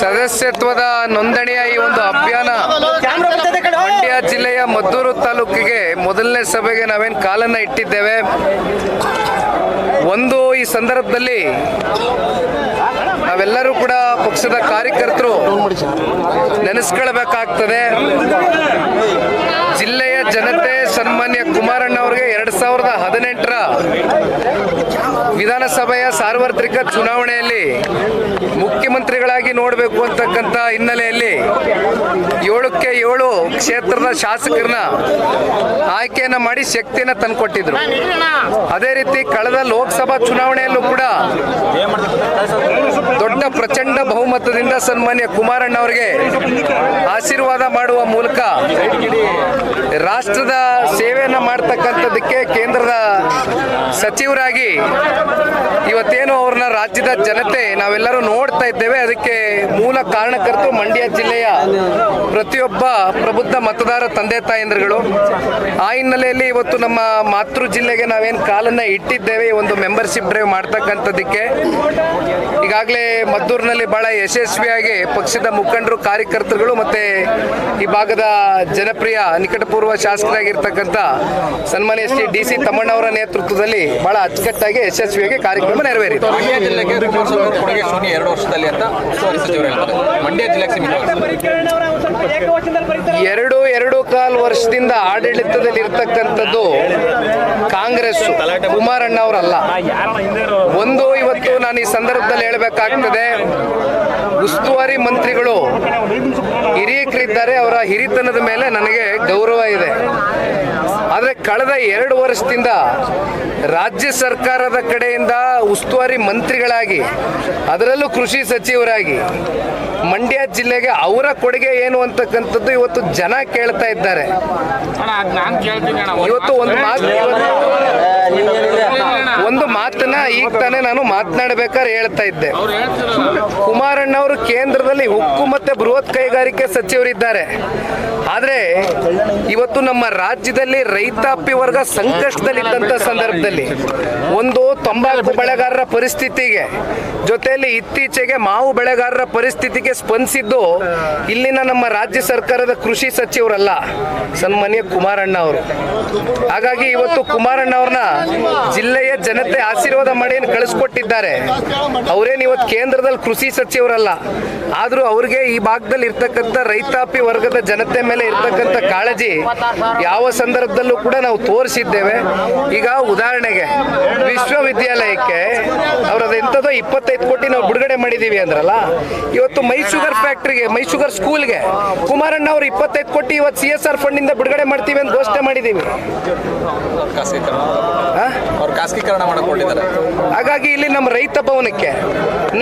ಸದಸ್ಯತ್ವದ ನೋಂದಣಿಯ ಈ ಒಂದು ಅಭಿಯಾನ ಮಂಡ್ಯ ಜಿಲ್ಲೆಯ ಮದ್ದೂರು ತಾಲೂಕಿಗೆ ಮೊದಲನೇ ಸಭೆಗೆ ನಾವೇನು ಕಾಲನ್ನ ಇಟ್ಟಿದ್ದೇವೆ. ಒಂದು, ಈ ಸಂದರ್ಭದಲ್ಲಿ ನಾವೆಲ್ಲರೂ ಕೂಡ ಪಕ್ಷದ ಕಾರ್ಯಕರ್ತರು ನೆನೆಸ್ಕೊಳ್ಬೇಕಾಗ್ತದೆ. ಜಿಲ್ಲೆಯ ಜನತೆ ಸನ್ಮಾನ್ಯ ಕುಮಾರಣ್ಣ ಅವರಿಗೆ ಎರಡು ಸಾವಿರದ ಹದಿನೆಂಟರ ವಿಧಾನಸಭೆಯ ಸಾರ್ವತ್ರಿಕ ಚುನಾವಣೆಯಲ್ಲಿ ಮುಖ್ಯಮಂತ್ರಿಗಳಾಗಿ ನೋಡಬೇಕು ಅಂತಕ್ಕಂಥ ಹಿನ್ನೆಲೆಯಲ್ಲಿ ಏಳಕ್ಕೆ ಏಳು ಕ್ಷೇತ್ರದ ಶಾಸಕರನ್ನ ಆಯ್ಕೆಯನ್ನ ಮಾಡಿ ಶಕ್ತಿಯನ್ನ ತಂದುಕೊಟ್ಟಿದ್ರು. ಅದೇ ರೀತಿ ಕಳೆದ ಲೋಕಸಭಾ ಚುನಾವಣೆಯಲ್ಲೂ ಕೂಡ ದೊಡ್ಡ ಪ್ರಚಂಡ ಬಹುಮತದಿಂದ ಸನ್ಮಾನ್ಯ ಕುಮಾರಣ್ಣ ಅವರಿಗೆ ಆಶೀರ್ವಾದ ಮಾಡುವ ಮೂಲಕ ರಾಷ್ಟ್ರದ ಸೇವೆಯನ್ನು ಮಾಡ್ತಕ್ಕಂಥದ್ದಕ್ಕೆ ಕೇಂದ್ರದ ಸಚಿವರಾಗಿ ಇವತ್ತೇನು ಅವ್ರನ್ನ ರಾಜ್ಯದ ಜನತೆ ನಾವೆಲ್ಲರೂ ನೋಡ್ತಾ ಇದ್ದೇವೆ. ಅದಕ್ಕೆ ಮೂಲ ಕಾರಣಕರ್ತರು ಮಂಡ್ಯ ಜಿಲ್ಲೆಯ ಪ್ರತಿಯೊಬ್ಬ ಪ್ರಬುದ್ಧ ಮತದಾರ ತಂದೆ ತಾಯಂದ್ರಗಳು. ಆ ಹಿನ್ನೆಲೆಯಲ್ಲಿ ಇವತ್ತು ನಮ್ಮ ಮಾತೃ ಜಿಲ್ಲೆಗೆ ನಾವೇನು ಕಾಲನ್ನ ಇಟ್ಟಿದ್ದೇವೆ ಒಂದು ಮೆಂಬರ್ಶಿಪ್ ಡ್ರೈವ್ ಮಾಡ್ತಕ್ಕಂಥದ್ದಕ್ಕೆ. ಈಗಾಗಲೇ ಮದ್ದೂರಿನಲ್ಲಿ ಬಹಳ ಯಶಸ್ವಿಯಾಗಿ ಪಕ್ಷದ ಮುಖಂಡರು ಕಾರ್ಯಕರ್ತರುಗಳು ಮತ್ತೆ ಈ ಭಾಗದ ಜನಪ್ರಿಯ ನಿಕಟಪೂರ್ವ ಶಾಸಕರಾಗಿರ್ತಕ್ಕಂಥ ಸನ್ಮಾನ್ಯ ಶ್ರೀ ಡಿ ಸಿ ತಮ್ಮಣ್ಣವರ ನೇತೃತ್ವದಲ್ಲಿ ಬಹಳ ಅಚ್ಚುಕಟ್ಟಾಗಿ ಯಶಸ್ವಿಯಾಗಿ ಕಾರ್ಯಕ್ರಮ ನೆರವೇರಿತು ಮಂಡ್ಯ ಜಿಲ್ಲೆಗೆ ಎರಡು ವರ್ಷದಲ್ಲಿ ಅಂತ ಉಸ್ತುವಾರಿ ಮಂಡ್ಯ ಜಿಲ್ಲೆಗೆ ಎರಡು ಎರಡು ಕಾಲು ವರ್ಷದಿಂದ ಆಡಳಿತದಲ್ಲಿ ಇರ್ತಕ್ಕಂಥದ್ದು ಕಾಂಗ್ರೆಸ್ ಕುಮಾರಣ್ಣ ಅವರಲ್ಲ ಒಂದು ಇವತ್ತು ನಾನು ಈ ಸಂದರ್ಭದಲ್ಲಿ ಹೇಳಬೇಕಾಗ್ತದೆ ಉಸ್ತುವಾರಿ ಮಂತ್ರಿಗಳು ಹಿರಿಯಕರಿದ್ದಾರೆ, ಅವರ ಹಿರಿತನದ ಮೇಲೆ ನನಗೆ ಗೌರವ ಇದೆ. ಆದರೆ ಕಳೆದ ಎರಡು ವರ್ಷದಿಂದ ರಾಜ್ಯ ಸರ್ಕಾರದ ಕಡೆಯಿಂದ ಉಸ್ತುವಾರಿ ಮಂತ್ರಿಗಳಾಗಿ, ಅದರಲ್ಲೂ ಕೃಷಿ ಸಚಿವರಾಗಿ ಮಂಡ್ಯ ಜಿಲ್ಲೆಗೆ ಅವರ ಕೊಡುಗೆ ಏನು ಅಂತಕ್ಕಂಥದ್ದು ಇವತ್ತು ಜನ ಕೇಳ್ತಾ ಇದ್ದಾರೆ. ಇವತ್ತು ಒಂದು ಮಾತು ಒಂದು ಮಾತನ್ನ ಈಗ ತಾನೇ ನಾನು ಮಾತನಾಡಬೇಕಾದ್ರೆ ಹೇಳ್ತಾ ಇದ್ದೆ. ಕುಮಾರಣ್ಣ ಅವರು ಕೇಂದ್ರದಲ್ಲಿ ಉಕ್ಕು ಮತ್ತೆ ಬೃಹತ್ ಕೈಗಾರಿಕೆ ಸಚಿವರಿದ್ದಾರೆ. ಆದ್ರೆ ಇವತ್ತು ನಮ್ಮ ರಾಜ್ಯದಲ್ಲಿ ರೈತಾಪಿ ವರ್ಗ ಸಂಕಷ್ಟದಲ್ಲಿದ್ದಂಥ ಸಂದರ್ಭದಲ್ಲಿ ಒಂದು ತಂಬಾಕು ಬೆಳೆಗಾರರ ಪರಿಸ್ಥಿತಿಗೆ ಜೊತೆಯಲ್ಲಿ ಇತ್ತೀಚೆಗೆ ಮಾವು ಬೆಳೆಗಾರರ ಪರಿಸ್ಥಿತಿಗೆ ಸ್ಪಂದಿಸಿದ್ದು ಇಲ್ಲಿನ ನಮ್ಮ ರಾಜ್ಯ ಸರ್ಕಾರದ ಕೃಷಿ ಸಚಿವರಲ್ಲ ಸನ್ಮಾನ್ಯ ಕುಮಾರಣ್ಣ ಅವರು. ಹಾಗಾಗಿ ಇವತ್ತು ಕುಮಾರಣ್ಣ ಅವ್ರನ್ನ ಜಿಲ್ಲೆಯ ಜನತೆ ಆಶೀರ್ವಾದ ಮಾಡಿ ಕಳಿಸ್ಕೊಟ್ಟಿದ್ದಾರೆ. ಅವರೇನು ಇವತ್ತು ಕೇಂದ್ರದಲ್ಲಿ ಕೃಷಿ ಸಚಿವರಲ್ಲ. ಆದ್ರೂ ಅವ್ರಿಗೆ ಈ ಭಾಗದಲ್ಲಿ ಇರ್ತಕ್ಕಂಥ ರೈತಾಪಿ ವರ್ಗದ ಜನತೆ ಮೇಲೆ ಇರ್ತಕ್ಕಂಥ ಕಾಳಜಿ ಯಾವ ಸಂದರ್ಭದಲ್ಲೂ ಕೂಡ ನಾವು ತೋರಿಸಿದ್ದೇವೆ. ಈಗ ಉದಾಹರಣೆಗೆ ವಿಶ್ವವಿದ್ಯಾಲಯಕ್ಕೆ ಅವ್ರದ್ದು ಎಂಥದೋ ಇಪ್ಪತ್ತೈದು ಕೋಟಿ ನಾವು ಬಿಡುಗಡೆ ಮಾಡಿದೀವಿ ಅಂದ್ರಲ್ಲ, ಇವತ್ತು ಮೈ ಶುಗರ್ ಫ್ಯಾಕ್ಟ್ರಿಗೆ ಮೈ ಶುಗರ್ ಸ್ಕೂಲ್ಗೆ ಕುಮಾರಣ್ಣ ಅವರು ಇಪ್ಪತ್ತೈದು ಕೋಟಿ ಇವತ್ತು ಸಿ ಎಸ್ ಆರ್ ಇಂದ ಬಿಡುಗಡೆ ಮಾಡ್ತೀವಿ ಅಂತ ಘೋಷಣೆ ಮಾಡಿದ್ದೀವಿ ಖಾಸಗೀಕರಣ ಮಾಡಿಕೊಂಡಿದ್ದಾರೆ. ಹಾಗಾಗಿ ಇಲ್ಲಿ ನಮ್ಮ ರೈತ ಭವನಕ್ಕೆ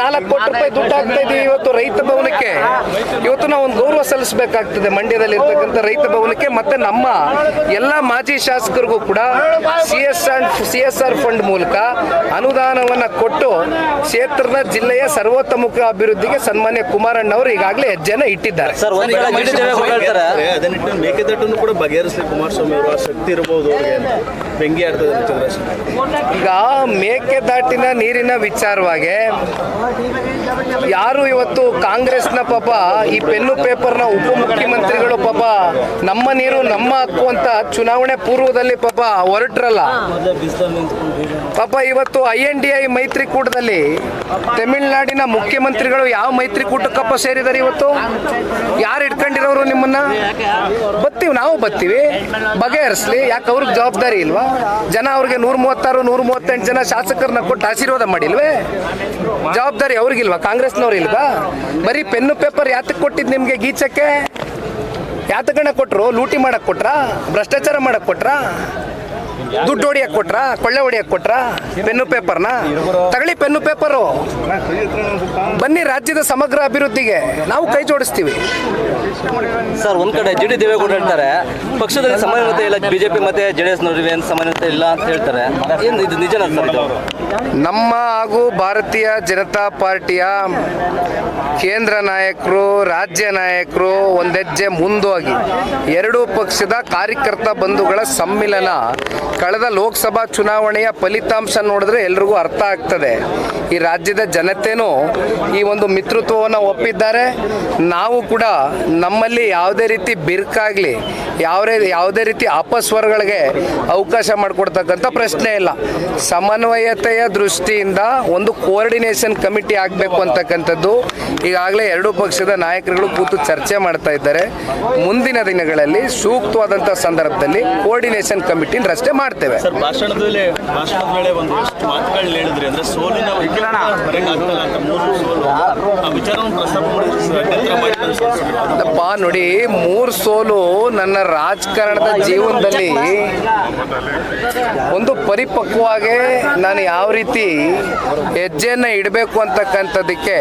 ನಾಲ್ಕು ಕೋಟಿ ರೂಪಾಯಿ ದುಡ್ಡು ಹಾಕ್ತಾ ಇದೀವಿ ಇವತ್ತು ರೈತ ಭವನಕ್ಕೆ. ಇವತ್ತು ನಾವು ಒಂದು ಗೌರವ ಸಲ್ಲಿಸಬೇಕಾಗ್ತದೆ ಮಂಡ್ಯದಲ್ಲಿ ಇರ್ತಕ್ಕಂಥ ರೈತ ಭವನಕ್ಕೆ ಮತ್ತೆ ನಮ್ಮ ಎಲ್ಲ ಮಾಜಿ ಶಾಸಕರಿಗೂ ಕೂಡ C S R C S R fund ಮೂಲಕ ಅನುದಾನವನ್ನ ಕೊಟ್ಟು ಕ್ಷೇತ್ರದ ಜಿಲ್ಲೆಯ ಸರ್ವೋತ್ತಮ ಅಭಿವೃದ್ಧಿಗೆ ಸನ್ಮಾನ್ಯ ಕುಮಾರಣ್ಣ ಅವರು ಈಗಾಗಲೇ ಹೆಜ್ಜೆನ ಇಟ್ಟಿದ್ದಾರೆ. ಸರ್ ಒಂದ್ ಕಡೆ ಜಿಡಿ ದೇವೇಗೌಡ ಹೇಳ್ತಾರೆ. ಅದನ್ನಿಟ್ಟು ಮೇಕೆದಾಟನ್ನು ಕೂಡ ಬಗೆಹರಿಸಲಿ ಕುಮಾರಸ್ವಾಮಿ ಅವರು ಆ ಶಕ್ತಿ ಇರಬಹುದು ಅವ್ರಿಗೆ ಅಂತ. ಬೆಂಕಿ ಆಡ್ತದೆ ಚಂದ್ರಶೇಖರ್ ಈಗ ಮೇಕೆದಾಟಿನ ನೀರಿನ ವಿಚಾರವಾಗಿ ಯಾರು ಇವತ್ತು ಕಾಂಗ್ರೆಸ್ನ ಪಾಪ ಈ ಪೆನ್ನು ಪೇಪರ್ನ ಉಪಮುಖ್ಯಮಂತ್ರಿಗಳು ಪಾಪ ನಮ್ಮ ನೀರು ನಮ್ಮ ಹಕ್ಕು ಅಂತ ಚುನಾವಣೆ ಪೂರ್ವದಲ್ಲಿ ಪಾಪ ಹೊರಟ್ರಲ್ಲ. ಪಾಪ ಇವತ್ತು ಐ ಎನ್ ಡಿ ಐ ಮೈತ್ರಿಕೂಟದಲ್ಲಿ ತಮಿಳುನಾಡಿನ ಮುಖ್ಯಮಂತ್ರಿಗಳು ಯಾವ ಮೈತ್ರಿಕೂಟಕ್ಕಪ್ಪ ಸೇರಿದ್ದಾರೆ ಇವತ್ತು. ಯಾರು ಇಟ್ಕೊಂಡಿರೋರು ನಿಮ್ಮನ್ನ? ಬತ್ತೀವಿ ನಾವು ಬತ್ತೀವಿ. ಬಗೆಹರಿಸ್ಲಿ. ಯಾಕೆ ಅವ್ರಿಗೆ ಜವಾಬ್ದಾರಿ ಇಲ್ವಾ? ಜನ ಅವ್ರಿಗೆ ನೂರ ಮೂವತ್ತಾರು ನೂರ ಮೂವತ್ತೆಂಟು ಜನ ಶಾಸಕರನ್ನ ಕೊಟ್ಟು ಆಶೀರ್ವಾದ ಮಾಡಿಲ್ವೇ? ಜವಾಬ್ದಾರಿ ಅವ್ರಿಗಿಲ್ವಾ? ಕಾಂಗ್ರೆಸ್ನವ್ರು ಇಲ್ವಾ? ಬರೀ ಪೆನ್ನು ಪೇಪರ್ ಯಾತಕ್ಕೆ ಕೊಟ್ಟಿದ್ದು ನಿಮಗೆ ಗೀಚಕ್ಕೆ? ಯಾತಕಣ್ಣ ಕೊಟ್ಟರು ಲೂಟಿ ಮಾಡಕ್ಕೆ ಕೊಟ್ರಾ? ಭ್ರಷ್ಟಾಚಾರ ಮಾಡಕ್ಕೆ ಕೊಟ್ರಾ? ದುಡ್ಡು ಹೊಡಿಯಕ್ ಕೊಟ್ರ? ಕೊಳ್ಳೆ ಹೊಡಿಯಕ್ ಕೊಟ್ರ? ಪೆನ್ನು ಪೇಪರ್ನ? ತಗಳಿ ಪೆನ್ನು ಪೇಪರು. ಬನ್ನಿ ರಾಜ್ಯದ ಸಮಗ್ರ ಅಭಿವೃದ್ಧಿಗೆ. ನಾವು ಕೈ ಜೋಡಿಸ್ತೀವಿ. ಸರ್ ಒಂದ್ ಕಡೆ ಜಿಡಿ ದೇವೇಗೌಡ ಹೇಳ್ತಾರೆ ಪಕ್ಷದಲ್ಲಿ ಸಮಾನತೆ ಇಲ್ಲ ಬಿಜೆಪಿ ಮತ್ತೆ ಜೆಡಿಎಸ್ ನಡುವೆ ಏನ್ ಸಮಾನತೆ ಇಲ್ಲ ಅಂತ ಹೇಳ್ತಾರೆ. ಏನು ಇದು ನಿಜನಾ ಸರ್ ನಮ್ಮ ಹಾಗೂ ಭಾರತೀಯ ಜನತಾ ಪಾರ್ಟಿಯ ಕೇಂದ್ರ ನಾಯಕರು ರಾಜ್ಯ ನಾಯಕರು ಒಂದೆಜ್ಜೆ ಮುಂದೋಗಿ. ಎರಡೂ ಪಕ್ಷದ ಕಾರ್ಯಕರ್ತ ಬಂಧುಗಳ ಸಮ್ಮಿಲನ ಕಳೆದ ಲೋಕಸಭಾ ಚುನಾವಣೆಯ ಫಲಿತಾಂಶ ನೋಡಿದ್ರೆ ಎಲ್ರಿಗೂ ಅರ್ಥ ಆಗ್ತದೆ. ಈ ರಾಜ್ಯದ ಜನತೆನೂ ಈ ಒಂದು ಮಿತ್ರತ್ವವನ್ನು ಒಪ್ಪಿದ್ದಾರೆ. ನಾವು ಕೂಡ ನಮ್ಮಲ್ಲಿ ಯಾವುದೇ ರೀತಿ ಬಿರುಕಾಗಲಿ ಯಾವುದೇ ಯಾವುದೇ ರೀತಿ ಅಪಸ್ವರಗಳಿಗೆ ಅವಕಾಶ ಮಾಡಿಕೊಡ್ತಕ್ಕಂಥ ಪ್ರಶ್ನೆ ಇಲ್ಲ. ಸಮನ್ವಯತೆಯ ದೃಷ್ಟಿಯಿಂದ ಒಂದು ಕೋಆರ್ಡಿನೇಷನ್ ಕಮಿಟಿ ಆಗಬೇಕು ಅಂತಕ್ಕಂಥದ್ದು ಈಗಾಗಲೇ ಎರಡೂ ಪಕ್ಷದ ನಾಯಕರುಗಳು ಕೂತು ಚರ್ಚೆ ಮಾಡ್ತಾ ಇದ್ದಾರೆ. ಮುಂದಿನ ದಿನಗಳಲ್ಲಿ ಸೂಕ್ತವಾದಂಥ ಸಂದರ್ಭದಲ್ಲಿ ಕೋಆರ್ಡಿನೇಷನ್ ಕಮಿಟಿನ ರಚನೆ ಮಾಡ್ತೇವೆ. ಪಾ ನೋಡಿ ಮೂರು ಸೋಲು ನನ್ನ ರಾಜಕಾರಣದ ಜೀವನದಲ್ಲಿ ಒಂದು ಪರಿಪಕ್ವವಾಗಿ ನಾನು ಯಾವ ರೀತಿ ಹೆಜ್ಜೆಯನ್ನು ಇಡಬೇಕು ಅಂತಕ್ಕಂಥದ್ದಕ್ಕೆ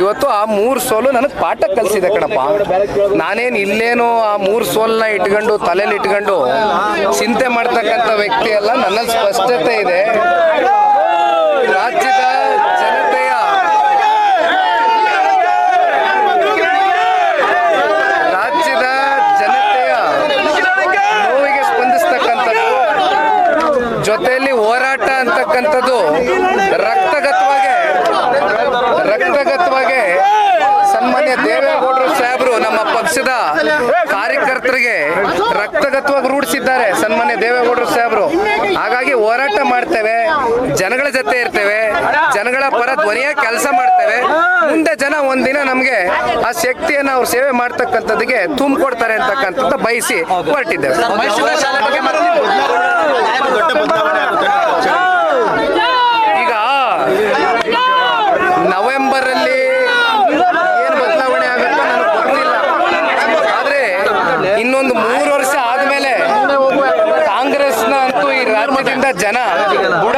ಇವತ್ತು ಆ ಮೂರು ಸೋಲು ನನಗೆ ಪಾಠ ಕಲಿಸಿದೆ ಕಣಪ್ಪ. ನಾನೇನು ಇಲ್ಲೇನೋ ಆ ಮೂರು ಸೋಲನ್ನ ಇಟ್ಕೊಂಡು ತಲೆಯಲ್ಲಿ ಇಟ್ಕೊಂಡು ಚಿಂತೆ ಮಾಡ್ತಕ್ಕಂಥ ವ್ಯಕ್ತಿ ಅಲ್ಲ ನನ್ನಲ್ಲಿ ಸ್ಪಷ್ಟತೆ ಇದೆ ರಾಜ್ಯದ ಜನತೆಯ ರಾಜ್ಯದ ಜನತೆಯ ನೋವಿಗೆ ಸ್ಪಂದಿಸ್ತಕ್ಕಂಥದ್ದು ಜೊತೆಯಲ್ಲಿ ಹೋರಾಟ ಅಂತಕ್ಕಂಥದ್ದು ರಕ್ತಗತವಾಗಿ ರಕ್ತಗತವಾಗಿ ಸನ್ಮಾನ್ಯ ದೇವೇಗೌಡರು ಸಾಹೇಬರು ನಮ್ಮ ಪಕ್ಷದ ಕಾರ್ಯಕರ್ತರಿಗೆ ರಕ್ತಗತವಾಗಿ ರೂಢಿಸಿದ್ದಾರೆ ಸನ್ಮಾನ್ಯ ದೇವೇಗೌಡರು ಸಾಹೇಬರು. ಹಾಗಾಗಿ ಹೋರಾಟ ಮಾಡ್ತೇವೆ, ಜನಗಳ ಜೊತೆ ಇರ್ತೇವೆ, ಜನಗಳ ಪರ ಧ್ವನಿಯ ಕೆಲಸ ಮಾಡ್ತೇವೆ. ಮುಂದೆ ಜನ ಒಂದಿನ ನಮಗೆ ಆ ಶಕ್ತಿಯನ್ನು ಅವ್ರು ಸೇವೆ ಮಾಡ್ತಕ್ಕಂಥದ್ದಿಗೆ ತುಂಬಿಕೊಡ್ತಾರೆ ಅಂತಕ್ಕಂಥದ್ದು ಬಯಸಿ ಹೊರಟಿದ್ದೇವೆ ಮೈಸೂರು ಶಾಲೆ ಬಗ್ಗೆ ಮಾತಾಡಿ. ದೊಡ್ಡ ಬದಲಾವಣೆ ಆಗುತ್ತೆ ಈಗ ನವೆಂಬರ್ ಅಲ್ಲಿ ಏನು ಬದಲಾವಣೆ ಆಗುತ್ತೋ ನನಗೆ ಗೊತ್ತಿಲ್ಲ ಆದ್ರೆ ಇನ್ನೊಂದು ಮೂರು ವರ್ಷ ಆದ್ಮೇಲೆ ಕಾಂಗ್ರೆಸ್ನ ಅಂತೂ ಈ ರಾಜ್ಯದಿಂದ ಜನ ಬುಡ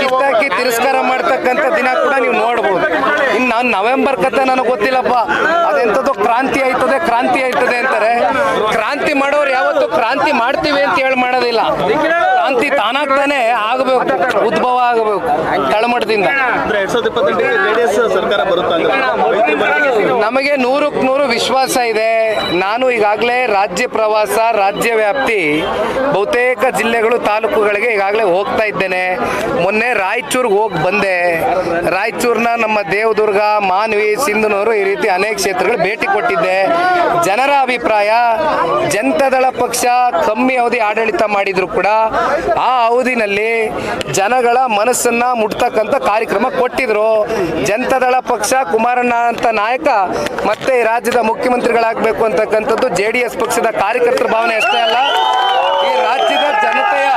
ಕಿತ್ತಾಕಿ ತಿರಸ್ಕಾರ ಮಾಡ್ತಕ್ಕಂಥ ದಿನ ಕೂಡ ನೀವು ನೋಡ್ಬೋದು. ಇನ್ನು ನಾನು ನವೆಂಬರ್ ಕತೆ ನನಗೆ ಗೊತ್ತಿಲ್ಲಪ್ಪ. ಅದೆಂಥದ್ದು ಕ್ರಾಂತಿ ಆಯ್ತದೆ ಕ್ರಾಂತಿ ಆಯ್ತದೆ ಅಂತಾರೆ. ಕ್ರಾಂತಿ ಮಾಡೋರು ಯಾವತ್ತು ಕ್ರಾಂತಿ ಮಾಡ್ತೀವಿ ಅಂತ ಹೇಳಿ ಮಾಡೋದಿಲ್ಲ. ಕ್ರಾಂತಿ ತಾನಾಗ್ತಾನೆ ಆಗಬೇಕು ಉದ್ಭವ ಆಗಬೇಕು ತಳಮಟ್ಟದಿಂದ ನಮಗೆ ನೂರಕ್ಕೆ ನೂರು ವಿಶ್ವಾಸ ಇದೆ. ನಾನು ಈಗಾಗಲೇ ರಾಜ್ಯ ಪ್ರವಾಸ ರಾಜ್ಯ ವ್ಯಾಪ್ತಿ ಬಹುತೇಕ ಜಿಲ್ಲೆಗಳು ತಾಲೂಕುಗಳಿಗೆ ಈಗಾಗಲೇ ಹೋಗ್ತಾ ಇದ್ದೇನೆ. ಮೊನ್ನೆ ರಾಯಚೂರ್ಗೆ ಹೋಗಿ ಬಂದೆ. ರಾಯಚೂರಿನ ನಮ್ಮ ದೇವದುರ್ಗ, ಮಾನ್ವಿ, ಸಿಂಧನೂರು ಈ ರೀತಿ ಅನೇಕ ಕ್ಷೇತ್ರಗಳು ಭೇಟಿ ಕೊಟ್ಟಿದ್ದೆ. ಜನರ ಅಭಿಪ್ರಾಯ, ಜನತಾದಳ ಪಕ್ಷ ಕಮ್ಮಿ ಅವಧಿ ಆಡಳಿತ ಮಾಡಿದ್ರು ಕೂಡ ಆ ಅವಧಿನಲ್ಲಿ ಜನಗಳ ಮನಸ್ಸನ್ನ ಮುಟ್ತಕ್ಕಂಥ ಕಾರ್ಯಕ್ರಮ ಕೊಟ್ಟಿದ್ರು. ಜನತಾದಳ ಪಕ್ಷ, ಕುಮಾರಣ್ಣ ಅಂತ ನಾಯಕ, ಮತ್ತೆ ಈ ರಾಜ್ಯದ ಮುಖ್ಯಮಂತ್ರಿಗಳಾಗಬೇಕು ಅಂತಕ್ಕಂಥದ್ದು ಜೆ ಡಿ ಎಸ್ ಪಕ್ಷದ ಕಾರ್ಯಕರ್ತರ ಭಾವನೆ ಅಷ್ಟೇ ಅಲ್ಲ, ಈ ರಾಜ್ಯದ ಜನತೆಯ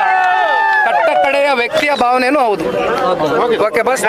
ಕಟ್ಟಕಡೆಯ ವ್ಯಕ್ತಿಯ ಭಾವನೆಯೂ ಹೌದು. Okay bus